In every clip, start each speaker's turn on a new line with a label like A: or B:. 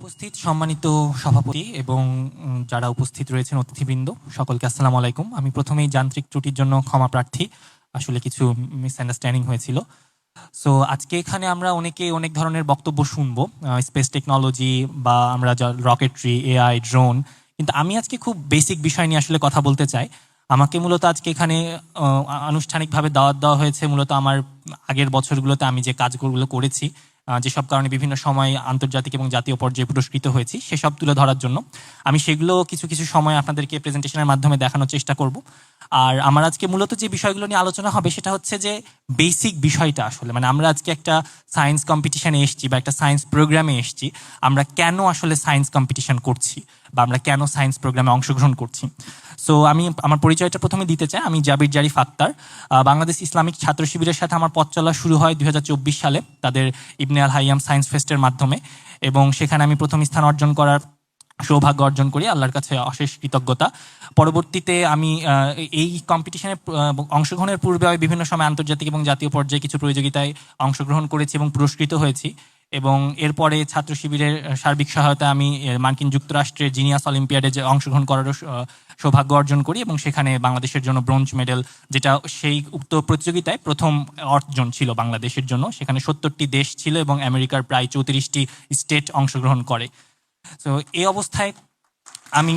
A: উপস্থিত সম্মানিত সভাপতি এবং যারা উপস্থিত রয়েছেন অতিথিবৃন্দ, সকলকে আসসালামু আলাইকুম। আমি প্রথমেই যান্ত্রিক ত্রুটির জন্য ক্ষমা প্রার্থী। আসলে কিছু মিসআন্ডারস্ট্যান্ডিং হয়েছিল। সো আজকে এখানে আমরা অনেকে অনেক ধরনের বক্তব্য শুনব। স্পেস টেকনোলজি বা আমরা রকেটরি এআই ড্রোন কিন্তু আমি আজকে খুব বেসিক বিষয় নিয়ে আসলে কথা বলতে চাই। আমাকে মূলত আজকে এখানে আনুষ্ঠানিকভাবে দাওয়াত দেওয়া হয়েছে। মূলত আমার আগের বছরগুলোতে আমি যে কাজগুলো করেছি যেসব কারণে বিভিন্ন সময় আন্তর্জাতিক এবং জাতীয় পর্যায়ে পুরস্কৃত হয়েছি, সেসব তুলে ধরার জন্য আমি সেগুলো কিছু কিছু সময় আপনাদেরকে প্রেজেন্টেশনের মাধ্যমে দেখানোর চেষ্টা করব। আর আমার আজকে মূলত যে বিষয়গুলো নিয়ে আলোচনা হবে সেটা হচ্ছে যে বেসিক বিষয়টা আসলে। মানে আমরা আজকে একটা সায়েন্স কম্পিটিশানে এসেছি বা একটা সায়েন্স প্রোগ্রামে এসেছি, আমরা কেন আসলে সায়েন্স কম্পিটিশন করছি? বা আমরা কেন সায়েন্স প্রোগ্রামে অংশগ্রহণ করছি। সো আমি আমার পরিচয়টা প্রথমে দিতে চাই। আমি জাবির জারিফ আক্তার। বাংলাদেশ ইসলামিক ছাত্র শিবিরের সাথে আমার পথ চলা শুরু হয় দুই হাজার চব্বিশ সালে তাদের ইবনে আল হাইয়াম সায়েন্স ফেস্টের মাধ্যমে। এবং সেখানে আমি প্রথম স্থান অর্জন করার সৌভাগ্য অর্জন করি। আল্লাহর কাছে অশেষ কৃতজ্ঞতা। পরবর্তীতে আমি এই কম্পিটিশনে অংশগ্রহণের পূর্বে আমি বিভিন্ন সময় আন্তর্জাতিক এবং জাতীয় পর্যায়ে কিছু প্রতিযোগিতায় অংশগ্রহণ করেছি এবং পুরস্কৃত হয়েছি। এবং এরপরে ছাত্র শিবিরের সার্বিক সহায়তা আমি মার্কিন যুক্তরাষ্ট্রের জিনিয়াস অলিম্পিয়াডে যে অংশগ্রহণ করারও সৌভাগ্য অর্জন করি এবং সেখানে বাংলাদেশের জন্য ব্রোঞ্জ মেডেল, যেটা সেই উক্ত প্রতিযোগিতায় প্রথম অর্জন ছিল বাংলাদেশের জন্য। সেখানে সত্তরটি দেশ ছিল এবং আমেরিকার প্রায় চৌত্রিশটি স্টেট অংশগ্রহণ করে। তো এই অবস্থায় আমি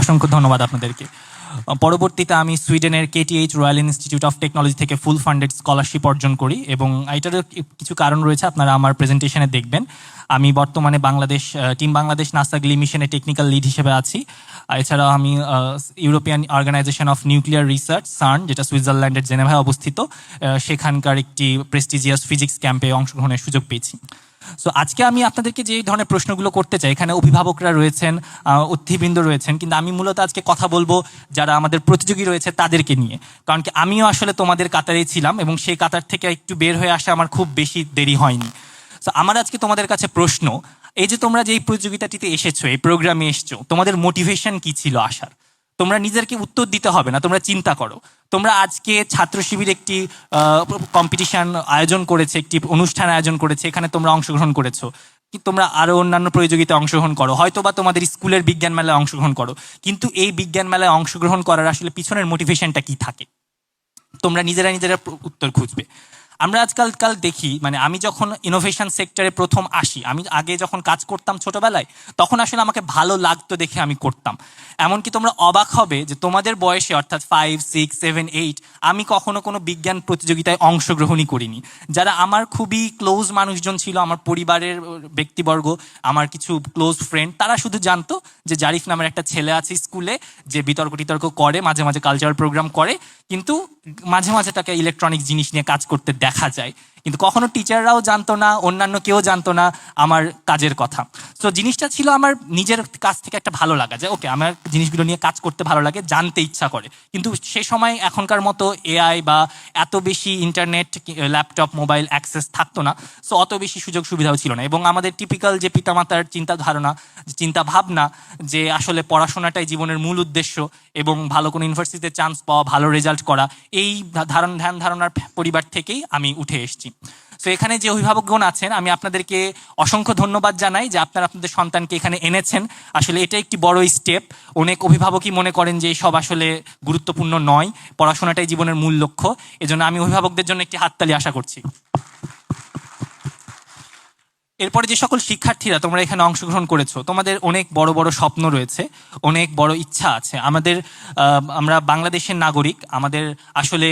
A: অসংখ্য ধন্যবাদ আপনাদেরকে। পরবর্তীতে আমি সুইডেনের KTH royal institute of technology থেকে ফুল ফান্ডেড স্কলারশিপ অর্জন করি এবং এটারও কিছু কারণ রয়েছে, আপনারা আমার প্রেজেন্টেশনে দেখবেন। আমি বর্তমানে বাংলাদেশ টিম বাংলাদেশ নাসাগলি মিশনে টেকনিক্যাল লিড হিসেবে আছি। এছাড়াও আমি European organisation of nuclear research, CERN, যেটা সুইজারল্যান্ডের জেনেভায় অবস্থিত সেখানকার একটি প্রেস্টিজিয়াস ফিজিক্স ক্যাম্পে অংশগ্রহণের সুযোগ পেয়েছি। সো আজকে আমি আপনাদেরকে যে ধরনের প্রশ্নগুলো করতে চাই, এখানে অভিভাবকরা রয়েছেন অতিথিবৃন্দ রয়েছেন, কিন্তু আমি মূলত আজকে কথা বলব যারা আমাদের প্রতিযোগী রয়েছে তাদেরকে নিয়ে। কারণ কি আমিও আসলে তোমাদের কাতারেই ছিলাম এবং সেই কাতার থেকে একটু বের হয়ে আসা আমার খুব বেশি দেরি হয়নি। সো আমার আজকে তোমাদের কাছে প্রশ্ন, এই যে তোমরা যে এই প্রতিযোগিতাটিতে এসেছ, এই প্রোগ্রামে এসছো, তোমাদের মোটিভেশন কি ছিল আসার? তোমরা নিজেদেরকে উত্তর দিতে হবে না, তোমরা চিন্তা করো। তোমরা আজকে ছাত্র শিবির একটি কম্পিটিশন আয়োজন করেছে, একটি অনুষ্ঠান আয়োজন করেছে, এখানে তোমরা অংশগ্রহণ করেছ। কি তোমরা আরও অন্যান্য প্রতিযোগিতায় অংশগ্রহণ করো হয়তো বা তোমাদের স্কুলের বিজ্ঞান মেলায় অংশগ্রহণ করো। কিন্তু এই বিজ্ঞান মেলায় অংশগ্রহণ করার আসলে পিছনের মোটিভেশনটা কি থাকে? তোমরা নিজেরা নিজেরা উত্তর খুঁজবে। আমরা আজকাল কাল দেখি মানে আমি যখন ইনোভেশন সেক্টরে প্রথম আসি, আমি আগে যখন কাজ করতাম ছোটবেলায়, তখন আসলে আমাকে ভালো লাগতো দেখে আমি করতাম। এমনকি তোমরা অবাক হবে যে তোমাদের বয়সে অর্থাৎ ফাইভ সিক্স সেভেন এইট আমি কখনো কোনো বিজ্ঞান প্রতিযোগিতায় অংশগ্রহণই করিনি। যারা আমার খুবই ক্লোজ মানুষজন ছিল, আমার পরিবারের ব্যক্তিবর্গ, আমার কিছু ক্লোজ ফ্রেন্ড তারা শুধু জানতো যে জারিফ নামের একটা ছেলে আছে স্কুলে, যে বিতর্ক টিতর্ক করে, মাঝে মাঝে কালচারাল প্রোগ্রাম করে। কিন্তু মাঝে মাঝে তাকে ইলেকট্রনিক জিনিস নিয়ে কাজ করতে দেখা যায়। কিন্তু কখনো টিচাররাও জানতো না, অন্যান্য কেউ জানতো না আমার কাজের কথা। তো জিনিসটা ছিল আমার নিজের কাছ থেকে একটা ভালো লাগা যে ওকে আমার জিনিসগুলো নিয়ে কাজ করতে ভালো লাগে, জানতে ইচ্ছা করে। কিন্তু সে সময় এখনকার মতো এআই বা এত বেশি ইন্টারনেট ল্যাপটপ মোবাইল অ্যাক্সেস থাকতো না। সো অত বেশি সুযোগ সুবিধাও ছিল না। এবং আমাদের টিপিক্যাল যে পিতামাতার চিন্তা ধারণা, চিন্তা ভাবনা যে, আসলে পড়াশোনাটাই জীবনের মূল উদ্দেশ্য এবং ভালো কোনো ইউনিভার্সিটিতে চান্স পাওয়া, ভালো রেজাল্ট করা, এই ধারণ ধ্যান ধারণার পরিবার থেকেই আমি উঠে এসেছি। তো এখানে যে অভিভাবকগণ আছেন, আমি আপনাদেরকে অসংখ্য ধন্যবাদ জানাই যে আপনারা আপনাদের সন্তানকে এখানে এনেছেন। আসলে এটা একটি বড় স্টেপ অনেক অভিভাবকই মনে করেন যে সব আসলে গুরুত্বপূর্ণ নয়, পড়াশোনাটাই জীবনের মূল লক্ষ্য। এজন্য আমি অভিভাবকদের জন্য একটি হাততালি আশা করছি। এরপরে যে সকল শিক্ষার্থীরা তোমরা এখানে অংশগ্রহণ করেছ, তোমাদের অনেক বড় বড় স্বপ্ন রয়েছে, অনেক বড় ইচ্ছা আছে। আমাদের আমরা বাংলাদেশের নাগরিক, আমাদের আসলে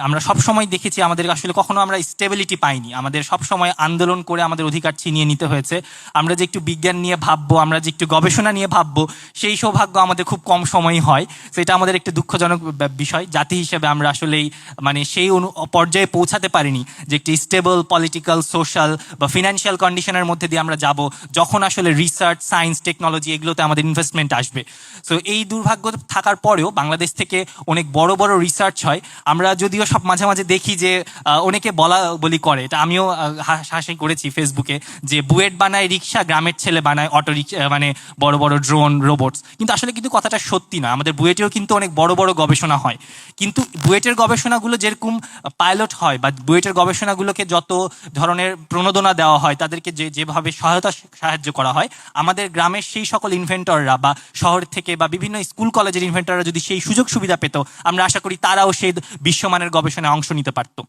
A: আমরা সব সময় দেখেছি আমাদের আসলে কখনো আমরা স্টেবিলিটি পাইনি। আমাদের সব সময় আন্দোলন করে আমাদের অধিকার ছিনিয়ে নিতে হয়েছে। আমরা যে একটু বিজ্ঞান নিয়ে ভাববো, আমরা যে একটু গবেষণা নিয়ে ভাববো, সেই সৌভাগ্য আমাদের খুব কম সময়ই হয়। সেটা আমাদের একটি দুঃখজনক বিষয়। জাতি হিসেবে আমরা আসলেই মানে সেই অনু- পর্যায়ে পৌঁছাতে পারিনি যে একটি স্টেবল পলিটিক্যাল সোশ্যাল বা ফিনান্সিয়াল কন্ডিশনের মধ্যে দিয়ে আমরা যাব যখন আসলে রিসার্চ সায়েন্স টেকনোলজি এগুলোতে আমাদের ইনভেস্টমেন্ট আসবে। সো এই দুর্ভাগ্য থাকার পরেও বাংলাদেশ থেকে অনেক বড় বড় রিসার্চ হয়। আমরা যদিও সব মাঝে মাঝে দেখি যে অনেকে বলা বলি করে। এটা আমিও হাস- করেছি ফেসবুকে যে, বুয়েট বানায় রিক্সা গ্রামের ছেলে বানায় অটো রিক্সা মানে বড় বড় ড্রোন, রোবটস। কিন্তু আসলে কিন্তু কথাটা সত্যি না। আমাদের বুয়েটেও কিন্তু অনেক বড় বড় গবেষণা হয়। কিন্তু বুয়েটের গবেষণাগুলো যেরকম পাইলট হয় বা বুয়েটের গবেষণাগুলোকে যত ধরনের প্রণোদনা দেওয়া হয়, তাদেরকে যে, যেভাবে সহায়তা সাহায্য করা হয়, আমাদের গ্রামের সেই সকল ইনভেন্টররা বা শহর থেকে বা বিভিন্ন স্কুল কলেজের ইনভেন্টররা যদি সেই সুযোগ সুবিধা পেত, আমরা আশা করি তারাও সেই বিশ্বমানের গবেষণায় অংশ নিতে পারতো।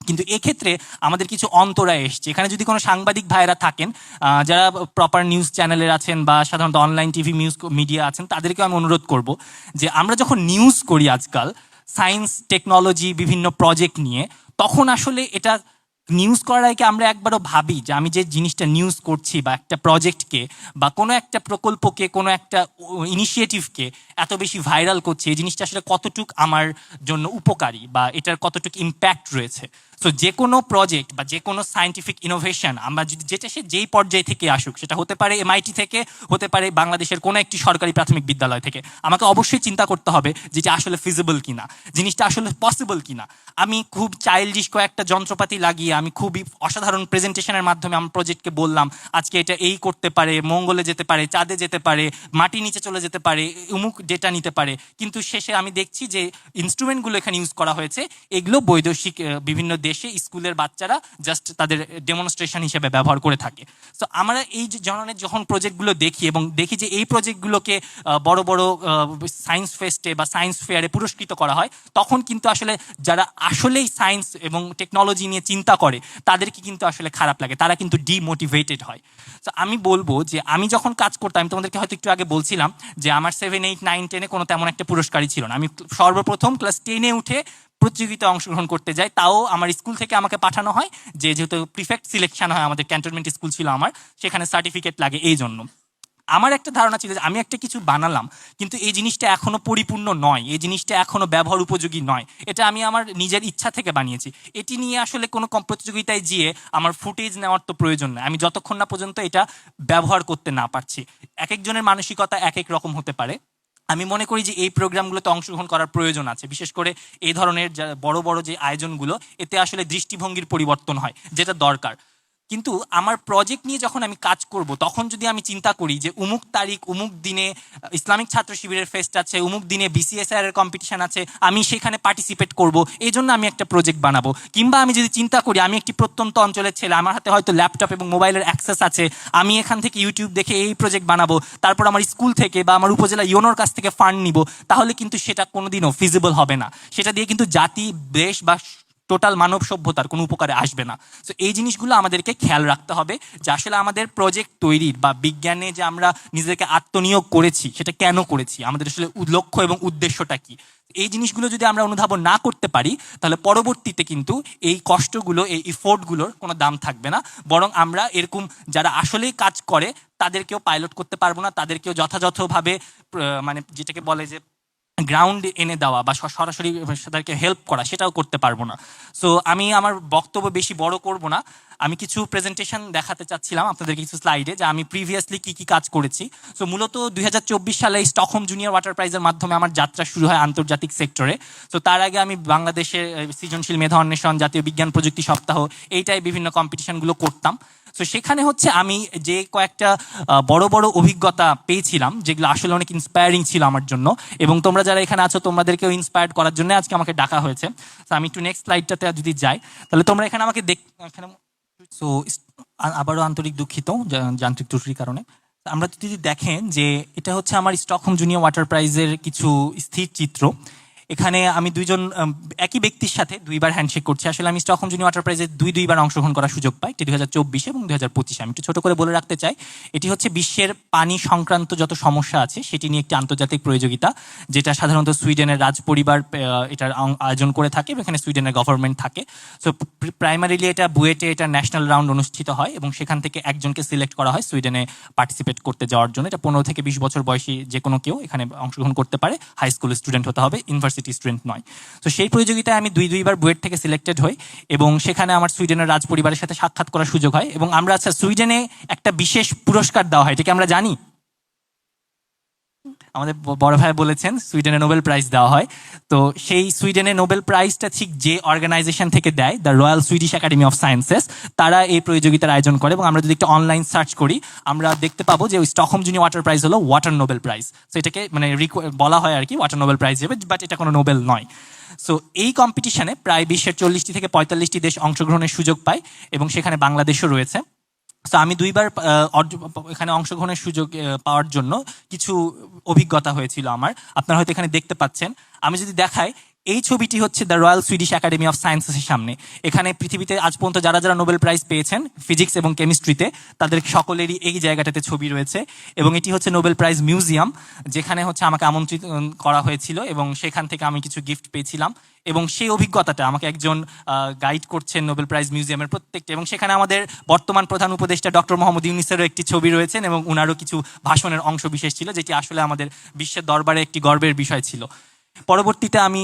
A: কিন্তু এক্ষেত্রে আমাদের কিছু অন্তরায় এসছে। এখানে যদি কোনো সাংবাদিক ভাইয়েরা থাকেন যারা প্রপার নিউজ চ্যানেলের আছেন বা সাধারণত অনলাইন টিভি নিউজ মিডিয়া আছেন তাদেরকে আমি অনুরোধ করব যে আমরা যখন নিউজ করি আজকাল সায়েন্স টেকনোলজি বিভিন্ন প্রজেক্ট নিয়ে, তখন আসলে এটা নিউজ করার আগে আমরা একবারও ভাবি যে আমি যে জিনিসটা নিউজ করছি বা একটা প্রজেক্টকে বা কোনো একটা প্রকল্পকে, কোনো একটা ইনিশিয়েটিভকে এত বেশি ভাইরাল করছি, এই জিনিসটা আসলে কতটুক আমার জন্য উপকারী বা এটার কতটুক ইম্প্যাক্ট রয়েছে। সো যে কোনো প্রজেক্ট বা যে কোনো সায়েন্টিফিক ইনোভেশন আমরা যদি যেটা সে যেই পর্যায় থেকে আসুক, সেটা হতে পারে এমআইটি থেকে, হতে পারে বাংলাদেশের কোনো একটি সরকারি প্রাথমিক বিদ্যালয় থেকে, আমাকে অবশ্যই চিন্তা করতে হবে যেটা আসলে ফিজিবল কিনা, জিনিসটা আসলে পসিবল কিনা। আমি খুব চাইল্ডিশ কয়েকটা যন্ত্রপাতি লাগিয়ে, আমি খুবই অসাধারণ প্রেজেন্টেশনের মাধ্যমে আমার প্রজেক্টকে বললাম, আজকে এটা এই করতে পারে, মঙ্গলে যেতে পারে, চাঁদে যেতে পারে মাটি নিচে চলে যেতে পারে, উমুক ডেটা নিতে পারে। কিন্তু শেষে আমি দেখছি যে ইনস্ট্রুমেন্টগুলো এখানে ইউজ করা হয়েছে, এগুলো বৈদেশিক বিভিন্ন দেশে স্কুলের বাচ্চারা জাস্ট তাদের ডেমনস্ট্রেশন হিসেবে ব্যবহার করে থাকে। তো আমরা এই ধরনের যখন প্রজেক্টগুলো দেখি এবং দেখি যে এই প্রজেক্টগুলোকে বড় বড় সায়েন্স ফেস্টে বা সায়েন্স ফেয়ারে পুরস্কৃত করা হয়, তখন কিন্তু আসলে যারা আসলেই সায়েন্স এবং টেকনোলজি নিয়ে চিন্তা করে, তাদেরকে কিন্তু আসলে খারাপ লাগে, তারা কিন্তু ডিমোটিভেটেড হয়। তো আমি বলব যে আমি যখন কাজ করতাম, আমি তোমাদেরকে হয়তো একটু আগে বলছিলাম যে আমার সেভেন এইট নাইন টেনে কোনো তেমন একটা পুরস্কারই ছিল না। আমি সর্বপ্রথম ক্লাস টেনে উঠে প্রতিযোগিতায় অংশগ্রহণ করতে যাই তাও আমার স্কুল থেকে আমাকে পাঠানো হয়, যে যেহেতু প্রিফেক্ট সিলেকশন হয়, আমাদের ক্যান্টনমেন্ট স্কুল ছিল আমার, সেখানে সার্টিফিকেট লাগে এই জন্য। আমার একটা ধারণা ছিল যে আমি একটা কিছু বানালাম, কিন্তু এই জিনিসটা এখনও পরিপূর্ণ নয়, এই জিনিসটা এখনও ব্যবহার উপযোগী নয়। এটা আমি আমার নিজের ইচ্ছা থেকে বানিয়েছি। এটি নিয়ে আসলে কোনো প্রতিযোগিতায় গিয়ে আমার ফুটেজ নেওয়ার তো প্রয়োজন নয় আমি যতক্ষণ না পর্যন্ত এটা ব্যবহার করতে না পারছি। এক একজনের মানসিকতা এক এক রকম হতে পারে। আমি মনে করি যে এই প্রোগ্রামগুলোতে অংশগ্রহণ করার প্রয়োজন আছে। বিশেষ করে এই ধরনের বড় বড় যে আয়োজনগুলো, এতে আসলে দৃষ্টিভঙ্গির পরিবর্তন হয়, যেটা দরকার। কিন্তু আমার প্রজেক্ট নিয়ে যখন আমি কাজ করব, তখন যদি আমি চিন্তা করি যে উমুক তারিখ, উমুক দিনে ইসলামিক ছাত্র শিবিরের ফেস্ট আছে, উমুক দিনে বিসিএসআর এর কম্পিটিশন আছে, আমি সেখানে পার্টিসিপেট করব এই জন্য আমি একটা প্রজেক্ট বানাবো। কিংবা আমি যদি চিন্তা করি, আমি একটি প্রত্যন্ত অঞ্চলের ছেলে, আমার হাতে হয়তো ল্যাপটপ এবং মোবাইলের অ্যাক্সেস আছে, আমি এখান থেকে ইউটিউব দেখে এই প্রজেক্ট বানাবো, তারপর আমার স্কুল থেকে বা আমার উপজেলা ইউনোর কাছ থেকে ফান্ড নিব, তাহলে কিন্তু সেটা কোনোদিনও ফিজিবল হবে না। সেটা দিয়ে কিন্তু জাতি, দেশ বা টোটাল মানব সভ্যতার কোনো উপকারে আসবে না। তো এই জিনিসগুলো আমাদেরকে খেয়াল রাখতে হবে যে আসলে আমাদের প্রজেক্ট তৈরির বা বিজ্ঞানে যে আমরা নিজেদেরকে আত্মনিয়োগ করেছি, সেটা কেন করেছি? আমাদের আসলে লক্ষ্য এবং উদ্দেশ্যটা কি? এই জিনিসগুলো যদি আমরা অনুধাবন না করতে পারি, তাহলে পরবর্তীতে কিন্তু এই কষ্টগুলো, এই ইফোর্টগুলোর কোনো দাম থাকবে না। বরং আমরা এরকম যারা আসলেই কাজ করে, তাদেরকেও পাইলট করতে পারব না। তাদেরকেও যথাযথভাবে মানে যেটাকে বলে যে গ্রাউন্ড এনে দেওয়া বা সরাসরি তাদেরকে হেল্প করা, সেটাও করতে পারব না। সো আমি আমার বক্তব্য বেশি বড় করব না। আমি কিছু প্রেজেন্টেশন দেখাতে চাচ্ছিলাম আপনাদের কিছু স্লাইডে যে আমি প্রিভিয়াসলি কি কি কাজ করেছি। সো মূলত দুই হাজার চব্বিশ সালে স্টকহোম জুনিয়র ওয়াটার প্রাইজের মাধ্যমে আমার যাত্রা শুরু হয় আন্তর্জাতিক সেক্টরে তো তার আগে আমি বাংলাদেশের সৃজনশীল মেধা অন্বেষণ, জাতীয় বিজ্ঞান প্রযুক্তি সপ্তাহ, এইটাই বিভিন্ন কম্পিটিশনগুলো করতাম। তো সেখানে হচ্ছে আমি যে কয়েকটা বড় বড় অভিজ্ঞতা পেয়েছিলাম, যেগুলো আসলে অনেক ইন্সপায়ারিং ছিল আমার জন্য। এবং তোমরা যারা এখানে আছো, তোমাদেরকেও ইন্সপায়ার্ড করার জন্য আজকে আমাকে ডাকা হয়েছে। তো আমি একটু নেক্সট স্লাইডটাতে যদি যাই, তাহলে তোমরা এখানে আমাকে দেখ, এখানে সো আবারও আন্তরিক দুঃখিত যান্ত্রিক ত্রুটির কারণে। আমরা যদি দেখেন যে, এটা হচ্ছে আমার স্টকহোম জুনিয়র ওয়াটার প্রাইজের কিছু স্থির চিত্র। এখানে আমি দুইজন একই ব্যক্তির সাথে দুইবার হ্যান্ডশেক করছি। আসলে আমি স্টকহোম জুনিয়র ওয়াটার প্রাইজে দুই, দুইবার অংশগ্রহণ করার সুযোগ পাই। এটি দুই হাজার চব্বিশে এবং দুই হাজার পঁচিশে। আমি একটু ছোট করে বলে রাখতে চাই, এটি হচ্ছে বিশ্বের পানি সংক্রান্ত যত সমস্যা আছে, সেটি নিয়ে একটি আন্তর্জাতিক প্রতিযোগিতা যেটা সাধারণত সুইডেনের রাজ পরিবার এটার আয়োজন করে থাকে এখানে সুইডেনের গভর্নমেন্ট থাকে। সো প্রাইমারিলি এটা বুয়েটে এটা ন্যাশনাল রাউন্ড অনুষ্ঠিত হয় এবং সেখান থেকে একজনকে সিলেক্ট করা হয় সুইডেনে পার্টিসিপেট করতে যাওয়ার জন্য। এটা পনেরো থেকে বিশ বছর বয়সী যে কোনো কেউ এখানে অংশগ্রহণ করতে পারে। হাই স্কুল স্টুডেন্ট হতে হবে ইউনিভার্সিটি স্টুডেন্ট নয়। তো সেই প্রতিযোগিতায় আমি দুই, দুইবার বুয়েট থেকে সিলেক্টেড হই এবং সেখানে আমার সুইডেনের রাজ পরিবারের সাথে সাক্ষাৎ করার সুযোগ হয় এবং আমরা আচ্ছা সুইডেনে একটা বিশেষ পুরস্কার দেওয়া হয়, এটাকে আমরা জানি? আমাদের বড় ভাই বলেছেন, সুইডেনে নোবেল প্রাইজ দেওয়া হয়। তো সেই সুইডেনে নোবেল প্রাইজটা ঠিক যে অর্গানাইজেশন থেকে দেয় the royal Swedish academy of sciences তারা এই প্রতিযোগিতার আয়োজন করে এবং আমরা যদি একটা অনলাইন সার্চ করি, আমরা দেখতে পাবো যে ওই স্টকহোম জুনিয়র ওয়াটার প্রাইজ হলো ওয়াটার নোবেল প্রাইজ তো এটাকে মানে বলা হয় আর কি ওয়াটার নোবেল প্রাইজ হিসেবে বাট এটা কোনো নোবেল নয়। সো এই কম্পিটিশনে প্রায় বিশ্বের চল্লিশটি থেকে পঁয়তাল্লিশটি দেশ অংশগ্রহণের সুযোগ পায় এবং সেখানে বাংলাদেশও রয়েছে। তো আমি দুইবার এখানে অংশগ্রহণের সুযোগ পাওয়ার জন্য কিছু অভিজ্ঞতা হয়েছিল আমার। আপনারা হয়তো এখানে দেখতে পাচ্ছেন। আমি যদি দেখাই এই ছবিটি হচ্ছে the royal Swedish academy of সায়েন্সেসের সামনে। এখানে পৃথিবীতে আজ পর্যন্ত যারা যারা নোবেল প্রাইজ পেয়েছেন ফিজিক্স এবং কেমিস্ট্রিতে তাদের সকলেরই এই জায়গাটাতে ছবি রয়েছে এবং এটি হচ্ছে নোবেল প্রাইজ মিউজিয়াম যেখানে হচ্ছে আমাকে আমন্ত্রিত করা হয়েছিল এবং সেখান থেকে আমি কিছু গিফট পেয়েছিলাম এবং সেই অভিজ্ঞতাটা আমাকে একজন গাইড করছেন নোবেল প্রাইজ মিউজিয়ামের প্রত্যেকটা এবং সেখানে আমাদের বর্তমান প্রধান উপদেষ্টা ডক্টর মোহাম্মদ ইউনিসেরও একটি ছবি রয়েছেন এবং উনারও কিছু ভাষণের অংশ বিশেষ ছিল, যেটি আসলে আমাদের বিশ্বের দরবারে একটি গর্বের বিষয় ছিল। পরবর্তীতে আমি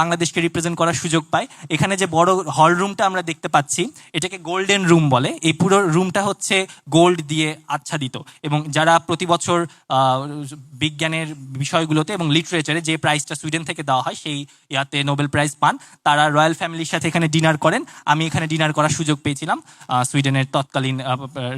A: বাংলাদেশকে রিপ্রেজেন্ট করার সুযোগ পাই। এখানে যে বড় হল রুমটা আমরা দেখতে পাচ্ছি, এটাকে গোল্ডেন রুম বলে। এই পুরো রুমটা হচ্ছে গোল্ড দিয়ে আচ্ছাদিত। এবং যারা প্রতি বছর বিজ্ঞানের বিষয়গুলোতে এবং লিটারেচারে যে প্রাইজটা সুইডেন থেকে দেওয়া হয়, সেই ইয়াতে নোবেল প্রাইজ পান, তারা রয়্যাল ফ্যামিলির সাথে এখানে ডিনার করেন। আমি এখানে ডিনার করার সুযোগ পেয়েছিলাম সুইডেনের তৎকালীন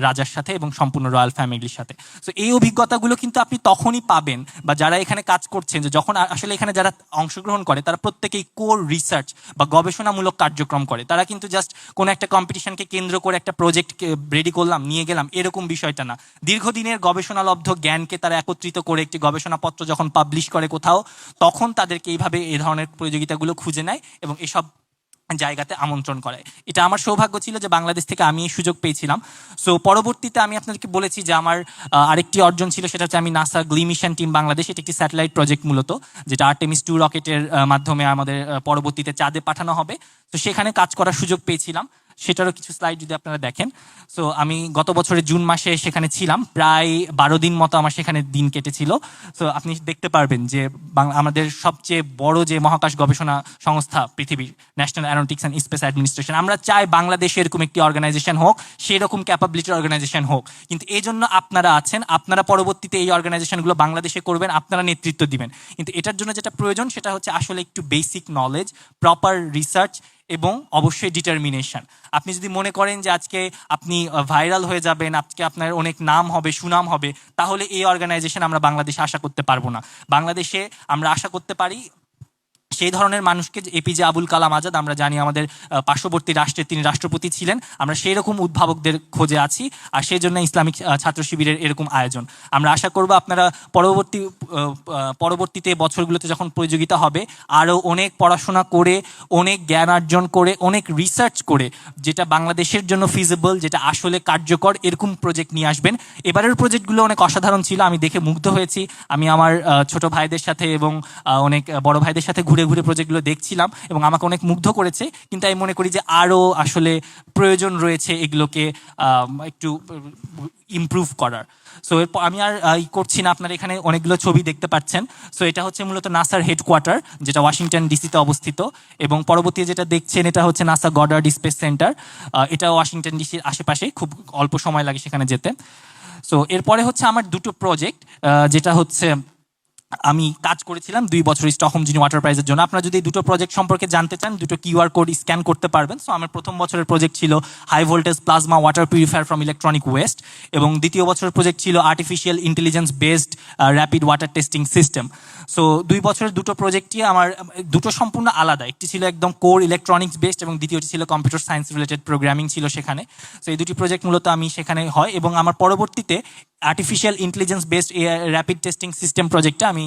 A: রাজার সাথে এবং সম্পূর্ণ রয়্যাল ফ্যামিলির সাথে। তো এই অভিজ্ঞতাগুলো কিন্তু আপনি তখনই পাবেন বা যারা এখানে কাজ করছেন, যে যখন আসলে এখানে যারা অংশগ্রহণ করে, তারা প্রত্যেকেই কোর রিসার্চ বা গবেষণামূলক কার্যক্রম করে। তারা কিন্তু জাস্ট কোনো একটা কম্পিটিশনকে কেন্দ্র করে একটা প্রজেক্ট রেডি করলাম, নিয়ে গেলাম, এরকম বিষয়টা না। দীর্ঘদিনের গবেষণালব্ধ জ্ঞানকে তারা একত্রিত করে একটি গবেষণাপত্র যখন পাবলিশ করে কোথাও, তখন তাদেরকে এইভাবে এই ধরনের প্রতিযোগিতাগুলো খুঁজে নেয় এবং এসব জায়গাতে আমন্ত্রণ করে। এটা আমার সৌভাগ্য ছিল যে বাংলাদেশ থেকে আমি সুযোগ পেয়েছিলাম। সো পরবর্তীতে আমি আপনাদেরকে বলেছি যে আমার আরেকটি অর্জন ছিল, সেটা হচ্ছে আমি NASA GLEE mission team Bangladesh এটা একটি স্যাটেলাইট প্রজেক্ট মূলত, যেটা আর্টেমিস টু রকেটের মাধ্যমে আমাদের পরবর্তীতে চাঁদে পাঠানো হবে। তো সেখানে কাজ করার সুযোগ পেয়েছিলাম। সেটারও কিছু স্লাইড যদি আপনারা দেখেন। সো আমি গত বছরের জুন মাসে সেখানে ছিলাম, প্রায় বারো দিন মতো আমার সেখানে দিন কেটেছিল। সো আপনি দেখতে পারবেন যে আমাদের সবচেয়ে বড় যে মহাকাশ গবেষণা সংস্থা পৃথিবীর national aeronautics and space administration আমরা চাই বাংলাদেশে এরকম একটি অর্গানাইজেশন হোক, সেরকম ক্যাপাবিলিটির অর্গানাইজেশন হোক। কিন্তু এই জন্য আপনারা আছেন, আপনারা পরবর্তীতে এই অর্গানাইজেশনগুলো বাংলাদেশে করবেন, আপনারা নেতৃত্ব দিবেন। কিন্তু এটার জন্য যেটা প্রয়োজন, সেটা হচ্ছে আসলে একটু বেসিক নলেজ প্রপার রিসার্চ এবং অবশ্যই ডিটারমিনেশন আপনি যদি মনে করেন যে আজকে আপনি ভাইরাল হয়ে যাবেন, আজকে আপনার অনেক নাম হবে, সুনাম হবে, তাহলে এই অর্গানাইজেশন আমরা বাংলাদেশে আশা করতে পারব না। বাংলাদেশে আমরা আশা করতে পারি সেই ধরনের মানুষকে এপিজে আবুল কালাম আজাদ, আমরা জানি আমাদের পার্শ্ববর্তী রাষ্ট্রের তিনি রাষ্ট্রপতি ছিলেন, আমরা সেই রকম উদ্ভাবকদের খোঁজে আছি আর সেই জন্য ইসলামিক ছাত্র শিবিরের এরকম আয়োজন। আমরা আশা করব আপনারা পরবর্তী পরবর্তীতে বছরগুলোতে যখন প্রতিযোগিতা হবে, আরও অনেক পড়াশোনা করে, অনেক জ্ঞান অর্জন করে, অনেক রিসার্চ করে, যেটা বাংলাদেশের জন্য ফিজিবল যেটা আসলে কার্যকর, এরকম প্রজেক্ট নিয়ে আসবেন। এবারের প্রজেক্টগুলো অনেক অসাধারণ ছিল, আমি দেখে মুগ্ধ হয়েছি। আমি আমার ছোট ভাইদের সাথে এবং অনেক বড় ভাইদের সাথে ঘুরে ঘুরে প্রজেক্টগুলো দেখছিলাম এবং আমাকে অনেক মুগ্ধ করেছে। কিন্তু আমি মনে করি যে আরও আসলে প্রয়োজন রয়েছে এগুলোকে একটু ইমপ্রুভ করার। সো এরপর আমি আর ই করছি না। আপনারা এখানে অনেকগুলো ছবি দেখতে পাচ্ছেন। সো এটা হচ্ছে মূলত নাসার হেডকোয়ার্টার যেটা ওয়াশিংটন ডিসিতে অবস্থিত। এবং পরবর্তী যেটা দেখছেন, এটা হচ্ছে নাসা গডার্ড স্পেস সেন্টার। এটা ওয়াশিংটন ডিসির আশেপাশে। খুব অল্প সময় লাগে সেখানে যেতে। সো এরপরে হচ্ছে আমার দুটো প্রজেক্ট যেটা হচ্ছে আমি কাজ করেছিলাম দুই বছর স্টকহোম জিনি ওয়াটার প্রাইজের জন্য। আপনারা যদি দুটো প্রজেক্ট সম্পর্কে জানতে চান, দুটো কিউআর কোড স্ক্যান করতে পারবেন। সো আমার প্রথম বছরের প্রজেক্ট ছিল high voltage plasma water purifier from electronic waste এবং দ্বিতীয় বছরের প্রজেক্ট ছিল artificial intelligence based rapid water testing system so দুই বছরের দুটো প্রজেক্টই আমার, দুটো সম্পূর্ণ আলাদা। একটি ছিল একদম কোর ইলেকট্রনিক্স বেসড এবং দ্বিতীয়টি ছিল কম্পিউটার সায়েন্স রিলেটেড প্রোগ্রামিং ছিল সেখানে। সো এই দুটি প্রজেক্ট মূলত আমি সেখানে হয় এবং আমার পরবর্তীতে artificial intelligence based rapid testing system প্রজেক্টটা আমি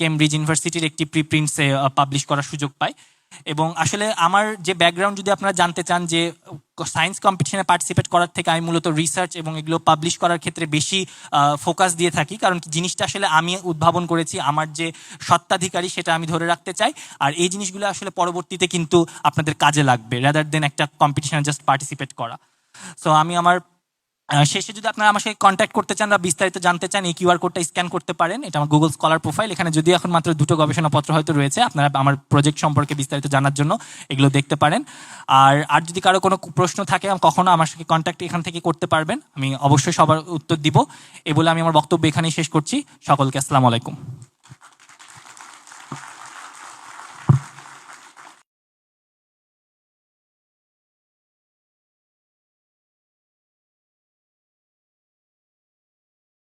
A: কেমব্রিজ ইউনিভার্সিটির একটি প্রিপ্রিন্টসে পাবলিশ করার সুযোগ পাই। এবং আসলে আমার যে ব্যাকগ্রাউন্ড যদি আপনারা জানতে চান যে সায়েন্স কম্পিটিশনে পার্টিসিপেট করার থেকে আমি মূলত রিসার্চ এবং এগুলো পাবলিশ করার ক্ষেত্রে বেশি ফোকাস দিয়ে থাকি। কারণ জিনিসটা আসলে আমি উদ্ভাবন করেছি, আমার যে সত্ত্বাধিকারী সেটা আমি ধরে রাখতে চাই। আর এই জিনিসগুলো আসলে পরবর্তীতে কিন্তু আপনাদের কাজে লাগবে রাদার দেন একটা কম্পিটিশনে জাস্ট পার্টিসিপেট করা। সো আমি আমার শেষে যদি আপনারা আমার সাথে কন্ট্যাক্ট করতে চান বা বিস্তারিত জানতে চান, এই কিউআর কোডটা স্ক্যান করতে পারেন। এটা আমার গুগল স্কলার প্রোফাইল এখানে যদি এখন মাত্র দুটো গবেষণাপত্র হয়তো রয়েছে, আপনারা আমার প্রজেক্ট সম্পর্কে বিস্তারিত জানার জন্য এগুলো দেখতে পারেন। আর আর যদি কারও কোনো প্রশ্ন থাকে, কখনো আমার সাথে কন্ট্যাক্ট এখান থেকে করতে পারবেন। আমি অবশ্যই সবার উত্তর দিব। এ বলে আমি আমার বক্তব্য এখানেই শেষ করছি। সকলকে আসসালামু আলাইকুম।